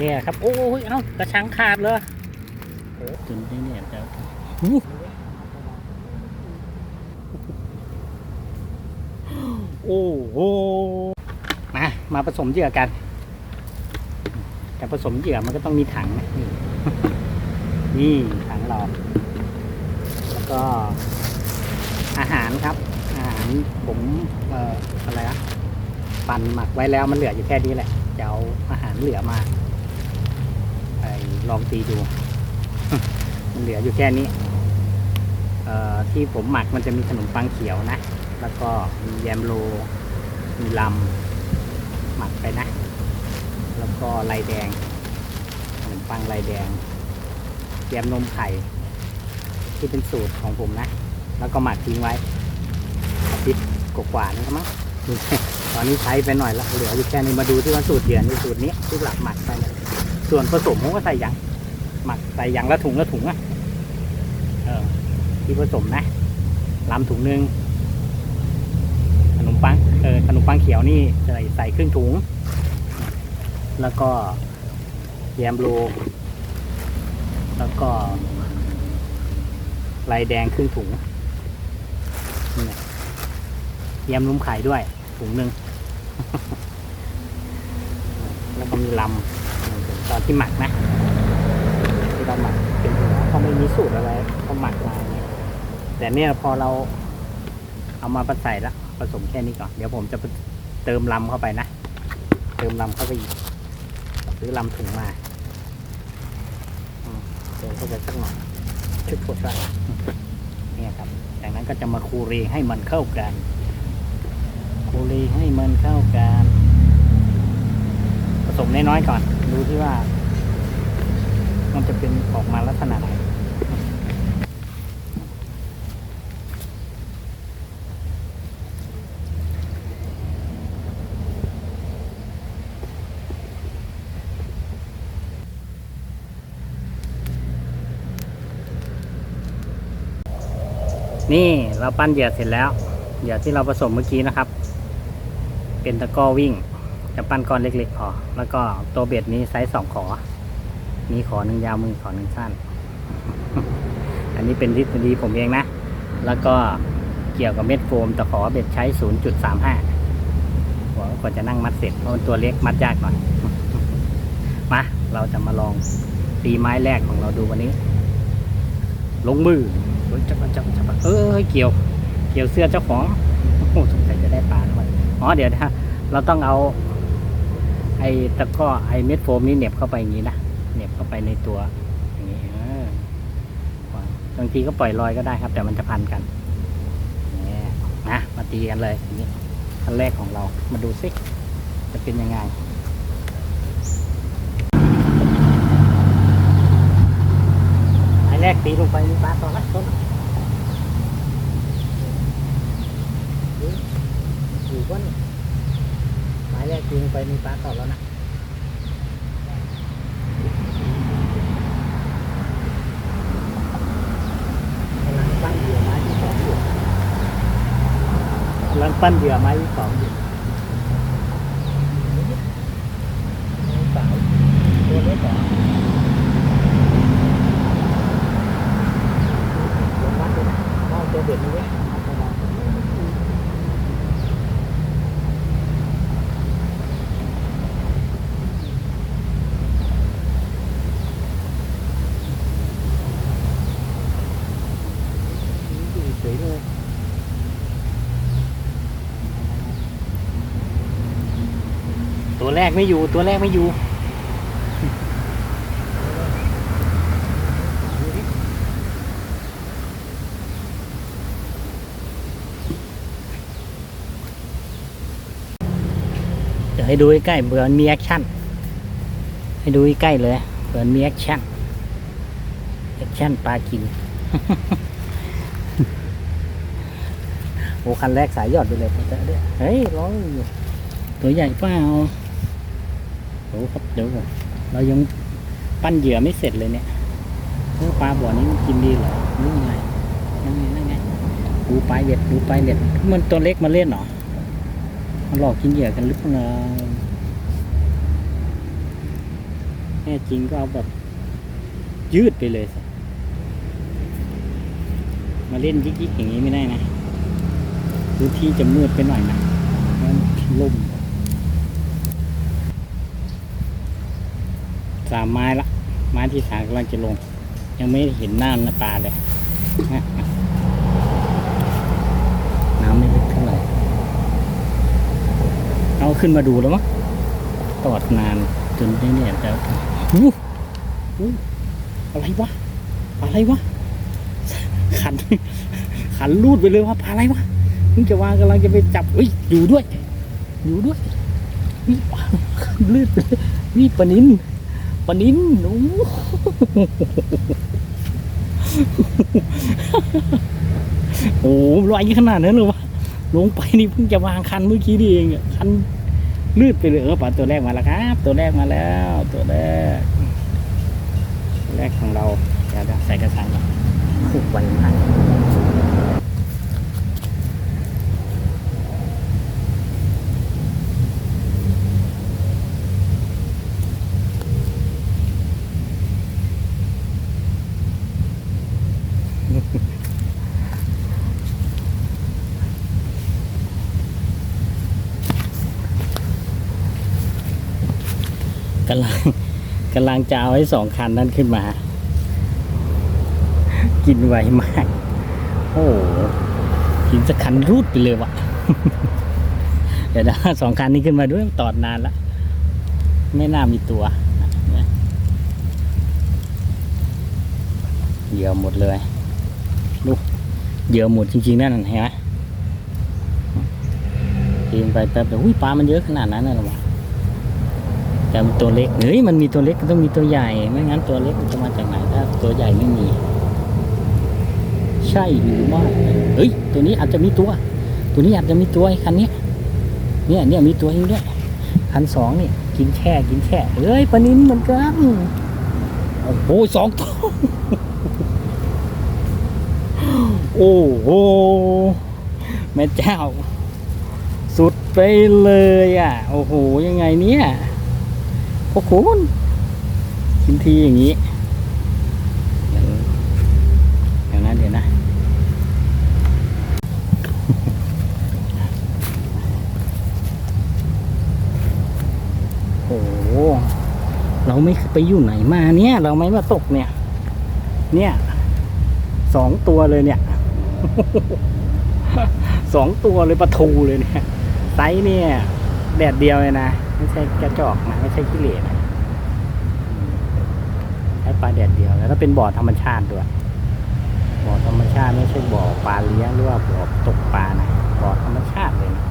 เนี่ยครับ โอ้ยเอ้ากระชังขาดเลยโอ้จนนี่เนี่ยจะอู้โอ้โหมามาผสมเหยื่อกัน แต่ผสมเหยื่อมันก็ต้องมีถังนะนี่นี่ถังเราแล้วก็อาหารครับ อาหารผมเอ่ออะไรนะปั่นหมักไว้แล้วมันเหลืออยู่แค่นี้แหละจะเอาอาหารเหลือมาไป ลองตีดู มันเหลืออยู่แค่นี้ที่ผมหมักมันจะมีขนมปังเขียวนะ แล้วก็มีแยมโล มีลำ หมักไปนะ แล้วก็ลายแดง ขนมปังลายแดง แยมนมไข่ที่เป็นสูตรของผมนะ แล้วก็หมักทิ้งไว้อาทิตย์กว่าๆนะครับมั้งตอนนี้ใช้ไปหน่อยละเหลืออยู่แค่นี้มาดูที่ว่าสูตรเดือนในสูตรนี้ที่หลักหมักไป ส่วนผสมผมก็ใส่ยังหมักใส่ยังละถุงละถุงอะเออที่ผสมนะลำถุงหนึ่งขนมปังเออขนมปังเขียวนี่ใส่ใส่ครึ่งถุง แล้วก็แยมโลแล้วก็ลายแดงครึ่งถุงนี่นะเยี่ยมนุ่มไข่ด้วยถุงหนึ่งแล้วก็มีลำ ตอนที่หมักนะที่เราหมักเป็นหัวเขาไม่มีสูตรอะไรเขาหมักมาเงี้ยแต่เนี่ยพอเราเอามาผสมแล้วผสมแค่นี้ก่อนเดี๋ยวผมจะเติมลำเข้าไปนะ เติมลำเข้าไปอีกซื้อลำถุงมาเติมเข้าไปสักหน่อยชุดโคตรเนี่ยครับจากนั้นก็จะมาคูเรให้มันเข้ากันคูเรให้มันเข้ากัน สมน้อยๆก่อน ดูที่ว่า มันจะเป็นออกมาลักษณะไหนนี่เราปั้นเหยื่อเสร็จแล้วเหยื่อที่เราผสมเมื่อกี้นะครับ เป็นตะกร้อวิ่ง จะปั้นก้อนเล็กๆพอ แล้วก็ตัวเบ็ดนี้ไซส์สองขอ มีขอหนึ่งยาวมือขอหนึ่งสั้น อันนี้เป็นทฤษฎีผมเองนะ แล้วก็เกี่ยวกับเม็ดโฟมตะขอเบ็ดใช้ 0.35หัวกว่าจะนั่งมัดเสร็จเพราะมันตัวเล็กมัดยากหน่อย มา เราจะมาลองตีไม้แรกของเราดูวันนี้ ลงมือจับจับจับจับเออเกี่ยว เกี่ยวเสื้อเจ้าของโอ้สงสัยจะได้ปลาแล้ววะอ๋อเดี๋ยวนะเราต้องเอา ไอ้ตะก้อไอ้เม็ดโฟมนี้เหน็บเข้าไปอย่างนี้นะเหน็บเข้าไปในตัวอย่างนี้บางทีก็ปล่อยลอยก็ได้ครับ แต่มันจะพันกันเนี่ยนะมาตีกันเลยทีนี้ขั้นแรกของเรามาดูซิจะเป็นยังไงไม้แรกตีลงไปมีปลาต่อละต้นอยู่ก้น แยกตีลงไปมีปลาต่อแล้วนะกำลังปั้นเหยื่อไม้ที่สองอยู่กำลังปั้นเหยื่อไม้ที่สองอยู่สาวตัวเล็กเหรอ ลงวัดเลยนะเอาตัวเบ็ดนี้ไว้เอาไปวางอยู่เฉยเลยตัวแรก ไม่อยู่ตัวแรกไม่อยู่เดี๋ยวให้ดูใกล้เผื่อมันมีแอคชั่นให้ดูใกล้เลยเผื่อมันมีแอคชั่นแอคชั่นปลากินโอ้คันแรกสายยอดไปเลยผมจะเนี่ยเฮ้ยร้อยอยู่ตัวใหญ่เปล่า โอ้ครับเดี๋ยวก่อนเรายังปั้นเหยื่อไม่เสร็จเลยเนี่ยเออปลาบ่อนี้มันกินดีเหรอนี่ไงนั่นไงนั่นไงดูปลาเบ็ดดูปลาเบ็ดมันตัวเล็กมาเล่นเหรอมันหลอกกินเหยื่อกันหรือเปล่าแน่จริงก็เอาแบบยืดไปเลยสิมาเล่นยิกๆอย่างนี้ไม่ได้นะพื้นที่จะมืดไปหน่อยนะมันล่ม สามไม้ละ ไม้ที่สามกำลังจะลง ยังไม่เห็นหน้าปลาเลยน้ำไม่ลึกเท่าไหร่เอาขึ้นมาดูแล้วมั้งตอดนานจนนี่เนี่ยแต่หูหูอะไรวะอะไรวะขัน ขันรูดไปเลยว่าปลาอะไรวะเพิ่งจะวางกำลังจะไปจับเฮ้ยอยู่ด้วย อยู่ด้วยนี่ปลาลืดไปเลยนี่ปลานิน ลานินโอ้โหโอ้โหลอยขนาดนั้นเลยวะลงไปนี่เพิ่งจะวางคันเมื่อกี้นี่เองคันลืดไปเลยเออปลาตัวแรกมาแล้วครับ ตัวแรกมาแล้ว ตัวแรกแรกของเราเดี๋ยวใส่กระสังก่อนขุดไวมาำลังกำลังจะเอาไอ้สองคันนั้นขึ้นมา กินไวมาก โอ้โหกินสักคันรูดไปเลยวะเดี๋ยวนะสองคันนี้ขึ้นมาด้วยตอดนานละไม่น่ามีตัวเหยื่อหมดเลยดูกเหยื่อหมดจริงๆนั่นนะเห็นไหมกินไปแป๊บเดียวอุ้ยปลามันเยอะขนาดนั้นเลยหรอวะ แต่มันตัวเล็กเฮ้ยมันมีตัวเล็กก็ต้องมีตัวใหญ่ ไม่งั้นตัวเล็กมันจะมาจากไหนถ้าตัวใหญ่ไม่มี ใช่หรือไม่เฮ้ย ตัวนี้อาจจะมีตัว ตัวนี้อาจจะมีตัวไอ้คันนี้เนี่ยเนี่ยมีตัวเองด้วยคันสองนี่กินแช่กินแช่เอ้ยปนินเหมือนกันโอ้โหสองตัวโอ้โหแม่เจ้า สุดไปเลยอะ โอ้โห ยังไงเนี่ย พวกคุณกินทีอย่างนี้ เดี๋ยวนะเดี๋ยวนะ โอ้โหเราไม่ไปอยู่ไหนมาเนี่ย เราไม่มาตกเนี่ย เนี่ยสองตัวเลยเนี่ยสองตัวเลยปลาทูเลยเนี่ยไซส์เนี่ย แดดเดียวเลยนะ ไม่ใช่กระจอกนะไม่ใช่ขี้เหร่นะใช้ปลาแดดเดียว แล้วก็เป็นบ่อธรรมชาติด้วย บ่อธรรมชาติไม่ใช่บ่อปลาเลี้ยงหรือว่าบ่อตกปลานะบ่อธรรมชาติเลยนะ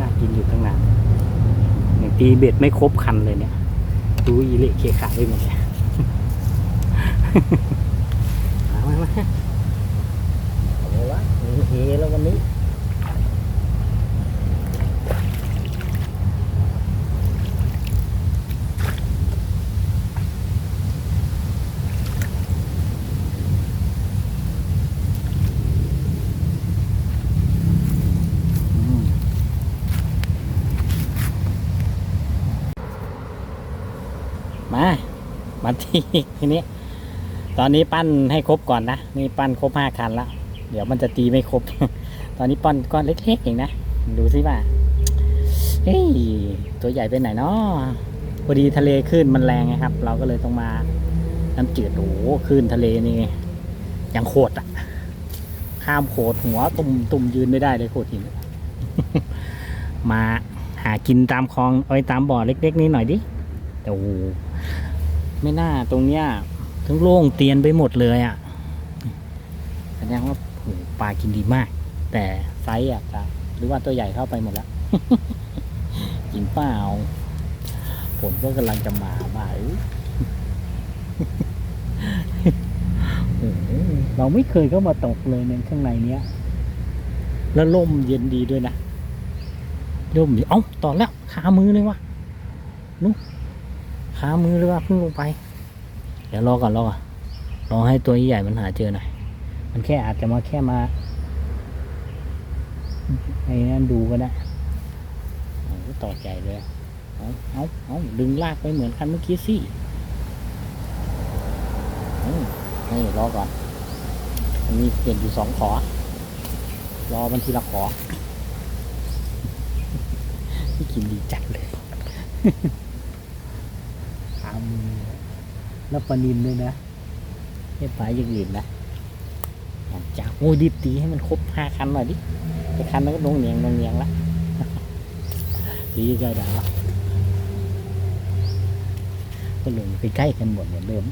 น่ากินอยู่ตั้งนานอย่างตีเบ็ดไม่ครบคันเลยเนี่ยดูอีเละเคขาไปหมดเลยมามามาเอาลยวะเฮแล้ววันนี้ อืมมา มาที่ทีนี้ ตอนนี้ปั้นให้ครบก่อนนะนี่ปั้นครบห้าคันแล้วเดี๋ยวมันจะตีไม่ครบ ตอนนี้ปั้นก้อนเล็กๆเองนะดูสิว่าเฮ้ยตัวใหญ่ไปไหนเนาะพอดีทะเลคลื่นมันแรงไงครับ เราก็เลยต้องมาน้ำจืดโอ้โหคลื่นทะเลนี่ยังโคตรอะข้ามโขดหัวตุ่มตุ่มยืนไม่ได้เลยโขดหิน มาหากินตามคลองเอ้ยตามบ่อเล็ก ๆ นี้หน่อยดิแต่โอ้ ไม่น่าตรงเนี้ยทั้งโล่งเตียนไปหมดเลยอะแสดงว่าปลากินดีมาก แต่ไซส์อะปลาหรือว่าตัวใหญ่เข้าไปหมดแล้วกินเปล่าฝนก็กำลังจะมาบ่ายเราไม่เคยเข้ามาตกเลยในข้างในเนี้ย แล้วลมเย็นดีด้วยนะลมดีเอ้าต่อแล้วขามือเลยวะนุกามือเลยว่ะเพิ่งลงไป เดี๋ยวรอก่อนรอก่อนรอให้ตัวใหญ่มันหาเจอหน่อย มันแค่อาจจะมาแค่มาไอ้นั่นดูก็ได้ต่อใจเลย เอาเอาเอาดึงลากไปเหมือนคันเมื่อกี้สิเอาเฮ้รอก่อน มันมีเปลี่ยนอยู่สองขอ รอมันทีละขอพี่กินดีจัดเลย ทำแล้วปนินด้วยนะไม่ปลาอย่างอื่นนะจ้าโอ้ยรีบตีให้มันครบห้าคันหน่อยดิไปคันนั้นก็นงเนียงนงเนียงละดีใจดาวก็ลงไปใกล้กันหมดเหมือนเดิม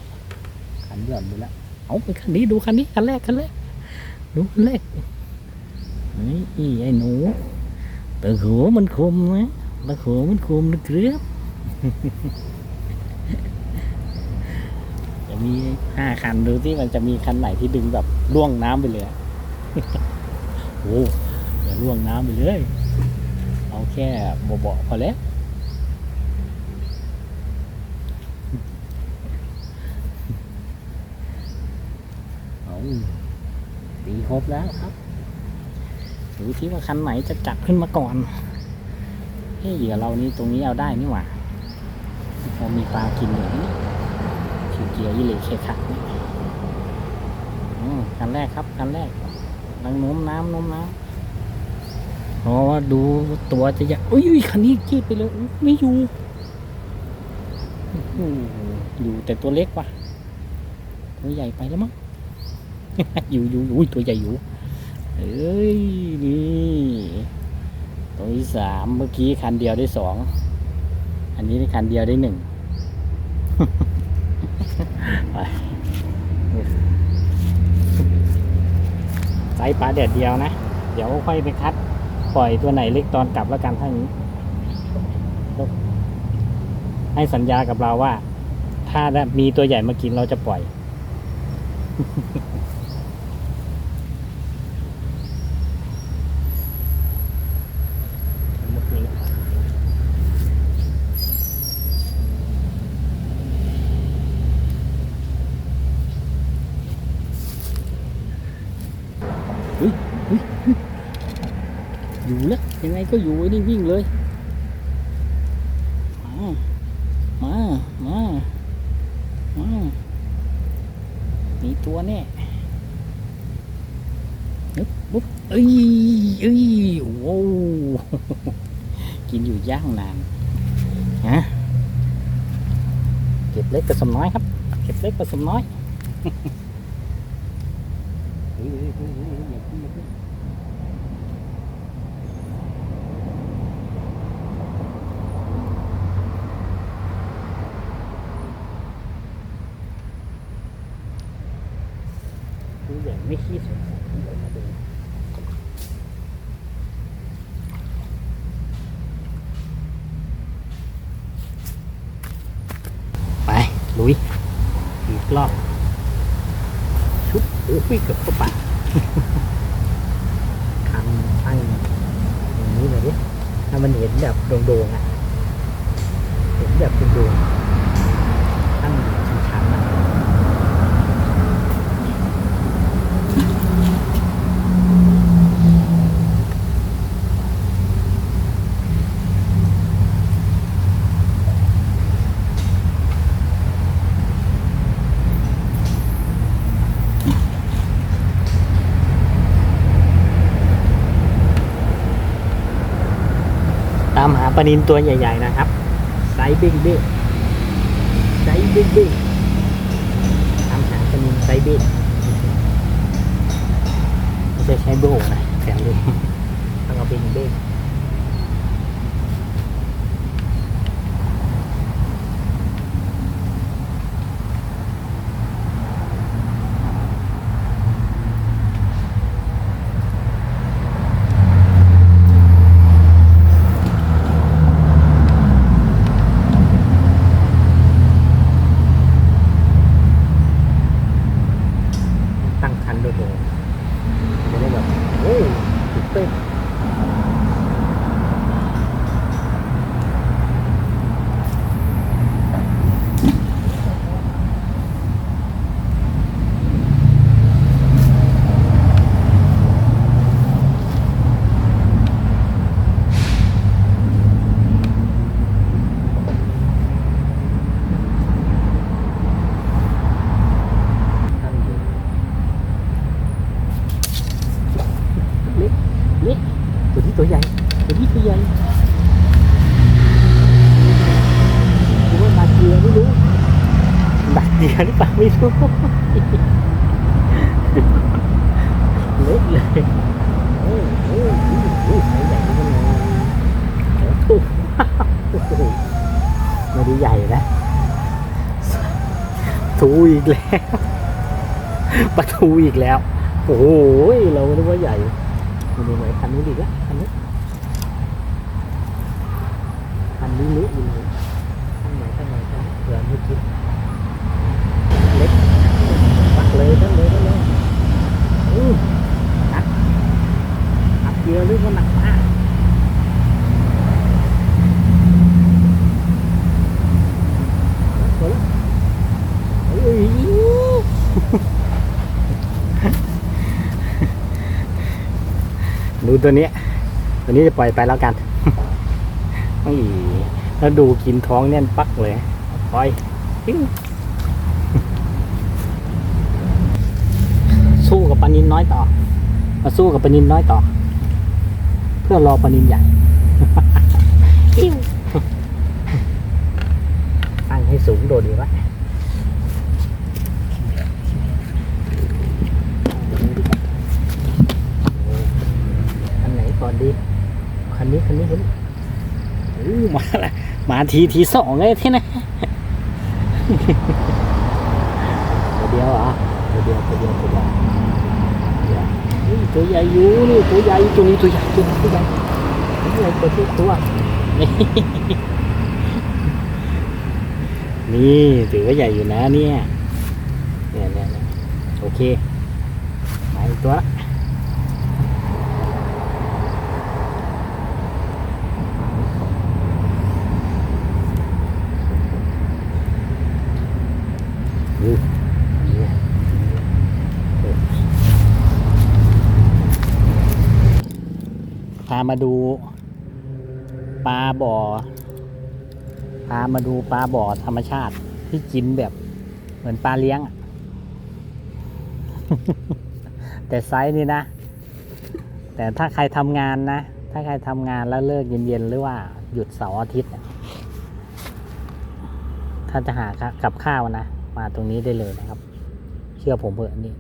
คันหย่อนดูแล้วเอาไปคันนี้ดูคันนี้คันแรกคันแรกดูคันแรกนี่อีไอ้หนูตะหัวมันคมนะตะหัวมันคมนะครับจะ มีห้าคันดูที่มันจะมีคันไหนที่ดึงแบบล่วงน้ำไปเลยโอ้อย่าล่วงน้ำไปเลย เอาแค่เบาๆพอแล้วเอาตีครบแล้วครับดูที่ว่าคันไหนจะจับขึ้นมาก่อนเฮ้ยเหยื่อเรานี่ตรงนี้เอาได้นี่หว่าพอมีปลากินอยู่นี่ คิวเกียร์ยี่เหล็กเคะกันแรกครับคันแรกลังโน้มน้ำโน้มน้ำเพราะว่าดูตัวจะยากอุ้ยคันนี้กี้ไปเลยไม่อยู่อยู่แต่ตัวเล็กว่ะตัวใหญ่ไปแล้วมั้งอยู่อยู่อุ้ยตัวใหญ่อยู่เอ้ยนี่ตัวที่สามเมื่อกี้คันเดียวได้สองอันนี้คันเดียวได้หนึ่ง ไปไซส์ปลาแดดเดียวนะ เดี๋ยวค่อยไปคัด ปล่อยตัวไหนเล็กตอนกลับแล้วกันท่านี้ ให้สัญญากับเราว่า ถ้ามีตัวใหญ่มากินเราจะปล่อย มุกนี้เฮ้ยเฮ้ยเฮ้ยอยู่แล้วยังไง ก็อยู่ไอ้นี่วิ่งเลยมามา มา มา มีตัวแน่นึบปุ๊บเอ้ยเอ้ยโอ้โหกินอยู่ย่างนานฮะเก็บเล็กผสมน้อยครับ เก็บเล็กผสมน้อย เฮ้ยเฮ้ยเฮ้ยเฮ้ยอย่าขึ้นอย่าขึ้น ตัวใหญ่ไม่ขี้สงสัยเดี๋ยวมาดูไปลุยอีกรอบชุบโอ้ยเกือบเข้าปากคันตั้งอย่างนี้เลยดิถ้ามันเห็นแบบโด่งๆอะ เห็นแบบโด่งๆตั้งชันๆอะ ตามหา ปลานินตัวใหญ่ ๆ นะครับไซส์บิ๊กบิ๊กไซส์บิ๊กบิ๊กตามหาปลานินไซส์บิ๊กไม่ใช่ใช้โบนะแถมเลยต้องเอาเป็นบิ๊กตั้งคันโดยตรงจะได้แบบ โอ้ตื่นเต้น เหยื่อหรือเปล่าไม่รู้เล็กเลยโอ้โหโอ้โหใหญ่จังเลยโอ้โหไม่ได้ใหญ่นะทูอีกแล้วปลาทูอีกแล้ว โอ้โหเราไม่รู้ว่าใหญ่มาดูไหนคันนี้ดีละคันนี้คันนี้เล็กอยู่เลยข้างไหนข้างไหนข้างไหนเผื่อไม่กินเล็กปักเลยตั้งเลยตั้งเลยอือหนักหนัก เดี๋ยวหรือว่าหนักมากเฮ้ยเฮ้ยดูตัวนี้ ตัวนี้จะปล่อยไปแล้วกันไม่แล้วดูกินท้องแน่นปักเลย ปล่อยปิ้งสู้กับปลานินน้อยต่อ มาสู้กับปลานินน้อยต่อ พื่อรอปลานินใหญ่อิ๊วตั้งให้สูงโดดดีวะอันไหนก่อนดี คันนี้คันนี้คันนี้อู้มาละมาทีทีสองเลยที่นะตัวเดียวเหรอะตัวเดียวตัวเดียวตัวเดียวเดี๋ยวอุ้ย ตัวใหญ่อยู่นี่ตัวใหญ่ตัวนี้ตัวใหญ่ตัวนี้ตัวใหญ่ตัวใหญ่ตัวทุกตัวนี่นี่ถือว่าใหญ่อยู่นะเนี่ยเนี่ยเนี่ยเนี่ยโอเคมาอีกตัวละ อืมพา มาดูปลาบ่อ พามาดูปลาบ่อธรรมชาติที่กินแบบ เหมือนปลาเลี้ยง แต่ไซส์นี่นะ แต่ถ้าใครทำงานนะ ถ้าใครทำงานแล้วเลิกเย็นๆ หรือว่าหยุดเสาร์อาทิตย์ ถ้าจะหากับข้าวนะ มาตรงนี้ได้เลยนะครับ เชื่อผมเถอะนี่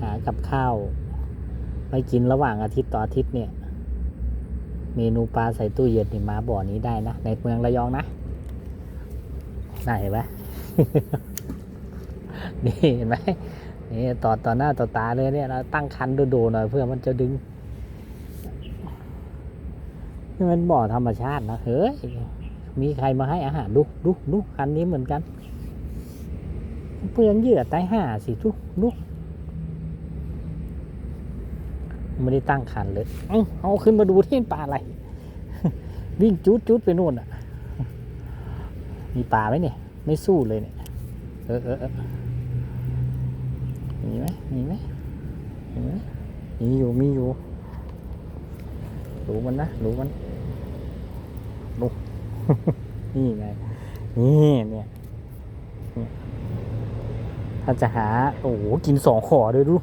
หากับข้าว ไปกินระหว่างอาทิตย์ต่ออาทิตย์เนี่ย เมนูปลาใส่ตู้เย็นนี่มาบ่อนี้ได้นะ ในเมืองระยองนะได้เห็นไหมนี่เห็นไหมนี่ต่อต่อหน้าต่อตาเลยเนี่ยเราตั้งคันดูๆหน่อยเพื่อมันจะดึงนี่มันบ่อธรรมชาตินะเฮ้ยมีใครมาให้อาหารดูดูดูคันนี้เหมือนกัน เปลืองเหยื่อใต้ห่าสิทุกลูก ไม่ได้ตั้งคันเลยเอาเอาขึ้นมาดูที่ปลาอะไร วิ่งจุดจุดไปนู่นอะ มีปลาไหมเนี่ย ไม่สู้เลยเนี่ย เออเออเออมีไหมมีไหมมีไหมมีอยู่ มีอยู่ รู้มันนะ รู้มันดูนี่ไง นี่เนี่ย ถ้าจะหา โอ้โห กินสองขอเลยดู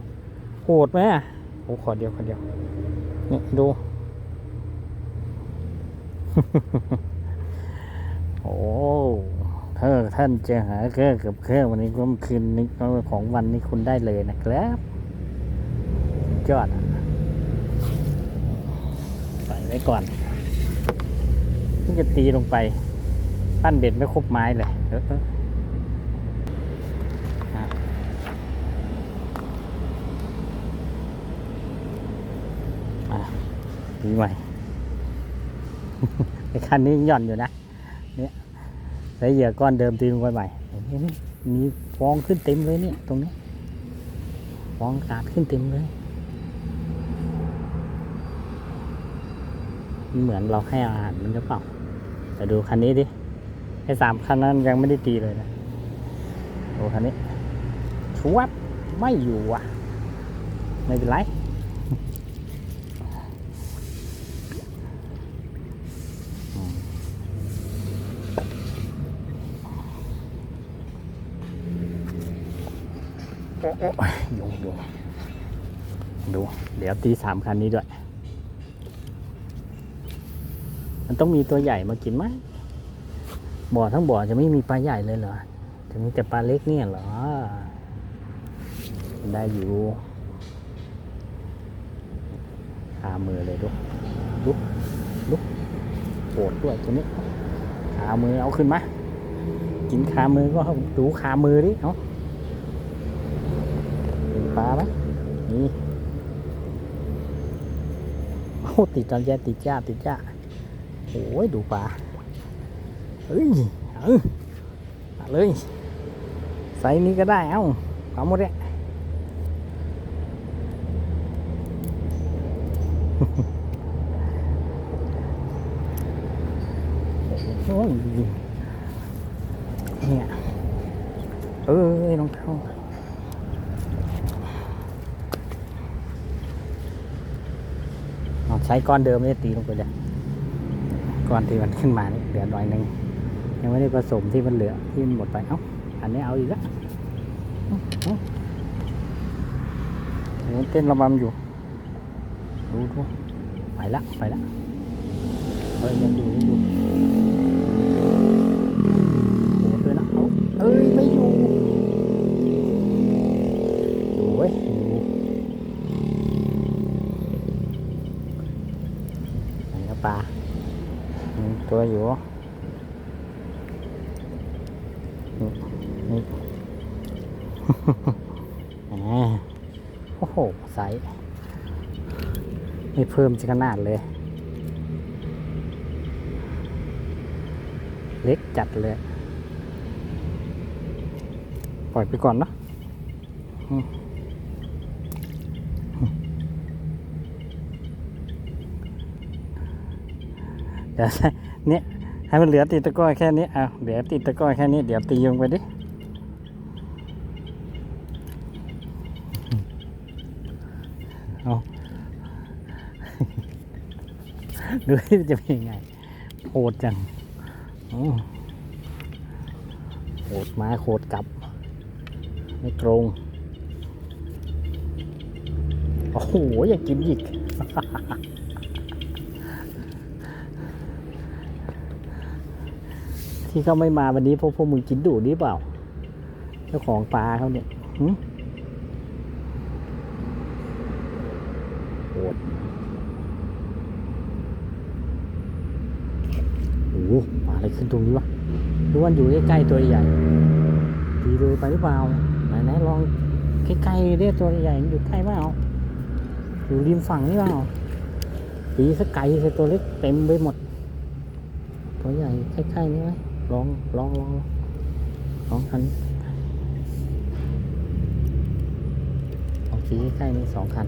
โหดไหมอะ โอ้ขอเดียวขอเดียวนี่ดู โอ้ถ้าท่านจะหาเครื่องกับเครื่องวันนี้ก็คืนนี้ของวันนี้คุณได้เลยนะครับยอดใส่ไว้ก่อนนี่จะตีลงไป ปั้นเบ็ดไม่ครบไม้เลยเออเอออะอะีใหม่ไอ้คันนี้หย่อนอยู่นะ เนี่ยใส่เหยื่อก้อนเดิมตีลงไปใหม่เห็นไหมมีฟองขึ้นเต็มเลยเนี่ยตรงนี้ ฟองอากาศขึ้นเต็มเลย เหมือนเราให้อาหารมันหรือเปล่า แต่ดูคันนี้ดิ ไอ้สามคันนั้นยังไม่ได้ตีเลยนะดูคันนี้ชวับไม่อยู่อะ ไม่เป็นไรอืมโอ้โอ้ ยงยุงดู เดี๋ยวตีสามคันนี้ด้วย มันต้องมีตัวใหญ่มากินไหมบ่อทั้งบ่อจะไม่มีปลาใหญ่เลยเหรอ จะมีแต่ปลาเล็กเนี่ยเหรอ ได้อยู่คามือเลยดูดูดูโปวดด้วยตัวนี้คามือเอาขึ้นมา กินคามือก็ดูคามือดิเอาเห็น ปลาไหมนี่โอ้ติดจอนแยติดจ้าติดจ้าโอ้ยดูปลาเฮ้ยเออเลยไซส์นี้ก็ได้เอ้าเอาหมดเลยโอ้ยเออรองเท้าเอาใช้ ก้อนเดิมไม่ได้ตีลงไปเลยก้อนที่มันขึ้นมานี่เหลือหน่อยหนึ่งยังไม่ได้ผสมที่มันเหลือที่มันหมดไปเอ้าอันนี้เอาอีกแล้วเดี๋ยเต้นระบำอยู่ดูดูไปละไปละเฮ้ยยังอยู่ยังอยู่โอ้โหเลยนะเอาเอ้ยไม่อยู่โอ้ยอยู่ไหนก็ปลาหนึ่งตัว อยู่นี่นี่แหมโอ้โหใสนี่เพิ่มจะขนาดเลย เล็กจัดเลย ปล่อยไปก่อนเนอะอืมเดี๋ยวเนี่ให้มันเหลือติดตะก้อแค่นี้เอาเดี๋ยวติดตะก้อแค่นี้ เดี๋ยวตีลงไปดิเอาดูจะเป็นยังไงโหดจังอืมโหดมาโหดกลับ ไม่ตรงโอ้โหอยากกินอีก ที่เขาไม่มาวันนี้เพราะพวกมึงกินดูนี่เปล่า เจ้าของปลาเขาเนี่ยหึโหดโอ้โหปลาอะไรขึ้นตรงนี้วะหรือว่ามันอยู่ใกล้ๆตัวใหญ่ตีเลยไปหรือเปล่าไหนไหนลองใกล้ๆเรียกตัวใหญ่อยู่ใกล้เปล่าอยู่ริมฝั่งนี่เปล่าตีสักไกลใส่ตัวเล็กเต็มไปหมด ตัวใหญ่ใกล้ๆนี่ไหม ลองลองลองลองคันลองขี่ใกล้ๆนี่สองคัน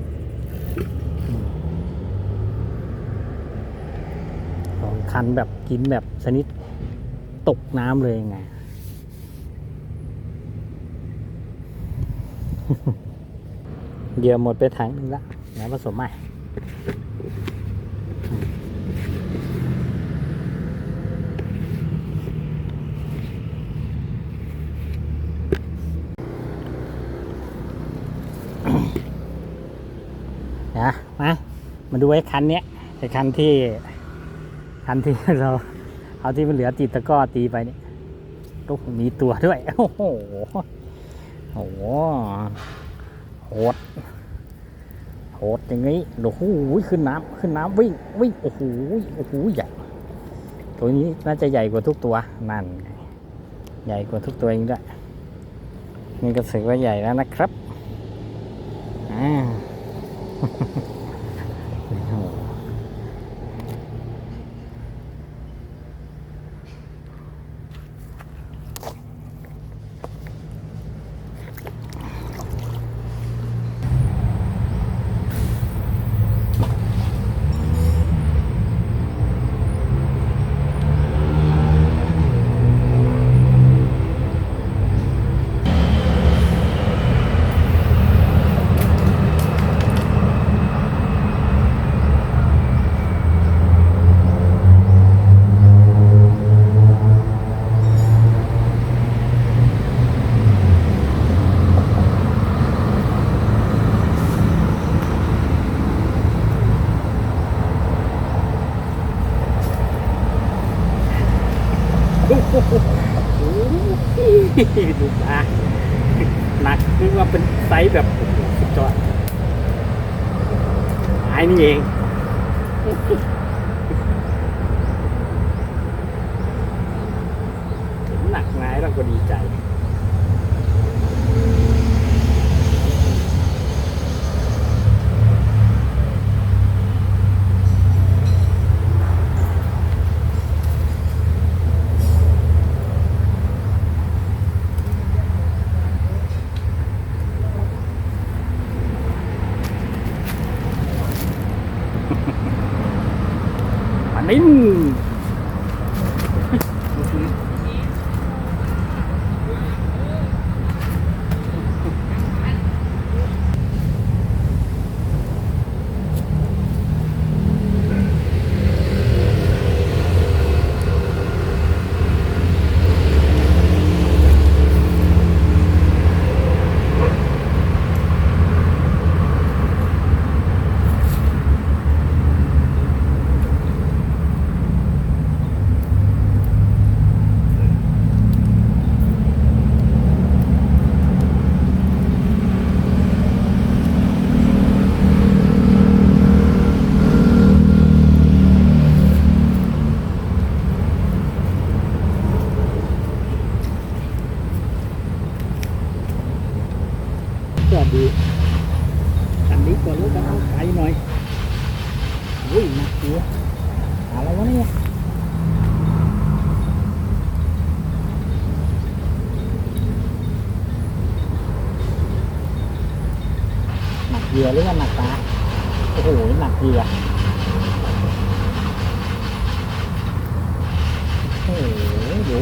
สองคันแบบกินแบบชนิดตกน้ำเลยไงเหยื่อหมดไปถังนึงละแล้วผสมใหม่นะมา มา ดูไอ้คันเนี้ยไอ้คันที่คันที่เราเอาที่มันเหลือติดตะก้อตีไปนี่ยก็มีตัวด้วย โอ้โหโอ้โหโหดโหดอย่างนี้โอ้โหขึ้นน้ำขึ้นน้ำวิ่งวิ่งโอ้โหโอ้โหใหญ่ตัวนี้น่าจะใหญ่กว่าทุกตัวนั่นใหญ่กว่าทุกตัวเองด้วยนี่ก็ถือว่าใหญ่แล้วนะครับอ่า โอ้โห โอ้ดูอะหนักคือว่าเป็นไซส์แบบโอ้โหสุดยอดไอ้นี่เอง เห็นหนักไม้เราก็ดีใจ อันนี้ก็ดีอันนี้ก่อนแล้วกันเอาไกลหน่อยอุ้ยหนักอยู่อะไรวะเนี่ย หนักเหยื่อหรือว่าหนักปลาโอ้โหหนักเหยื่อโอ้โหดู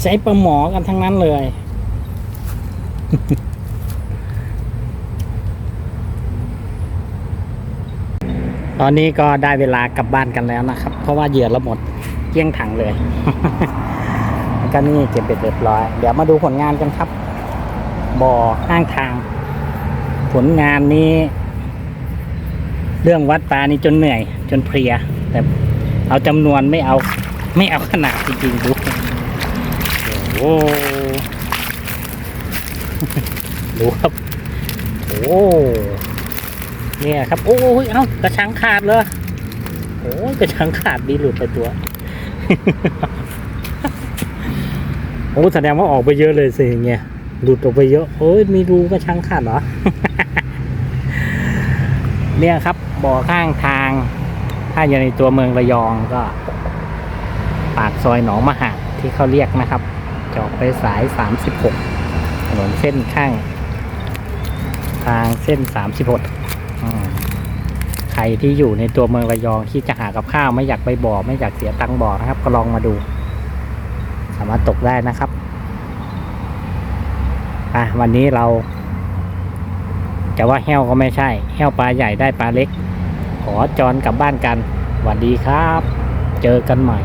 ใช้ปลาหมอกันทั้งนั้นเลยตอนนี้ก็ได้เวลากลับบ้านกันแล้วนะครับ เพราะว่าเหยื่อเราหมดเกลี้ยงถังเลยแล้วก็นี่เก็บเบ็ดเรียบร้อย เดี๋ยวมาดูผลงานกันครับ บ่อข้างทาง ผลงานนี้ เรื่องวัดปลานี่จนเหนื่อย จนเพลีย แต่เอาจำนวนไม่เอา ไม่เอาขนาดจริงๆดูโอ้โหดูครับ โอ้เนี่ยครับ โอ้ยเอ้ากระชังขาดเลยโอ้ยกระชังขาดดีหลุดไปตัวโอ้แสดงว่าออกไปเยอะเลยสิเงี้ย หลุดออกไปเยอะโอ้ยมีรูกระชังขาดเหรอ เนี่ยครับบ่อข้างทาง ถ้าอยู่ในตัวเมืองระยองก็ ปากซอยหนองมหาดที่เขาเรียกนะครับจอกไปสาย 36 ถนนเส้นข้าง ทางเส้น 36 ใครที่อยู่ในตัวเมืองระยองที่จะหากับข้าวไม่อยากไปบ่อ ไม่อยากเสียตังค์บ่อนะครับ ก็ลองมาดู สามารถตกได้นะครับ อะวันนี้เรา จะว่าแห้วก็ไม่ใช่ แห้วปลาใหญ่ได้ปลาเล็ก ขอจอนกลับบ้านกันสวัสดีครับ เจอกันใหม่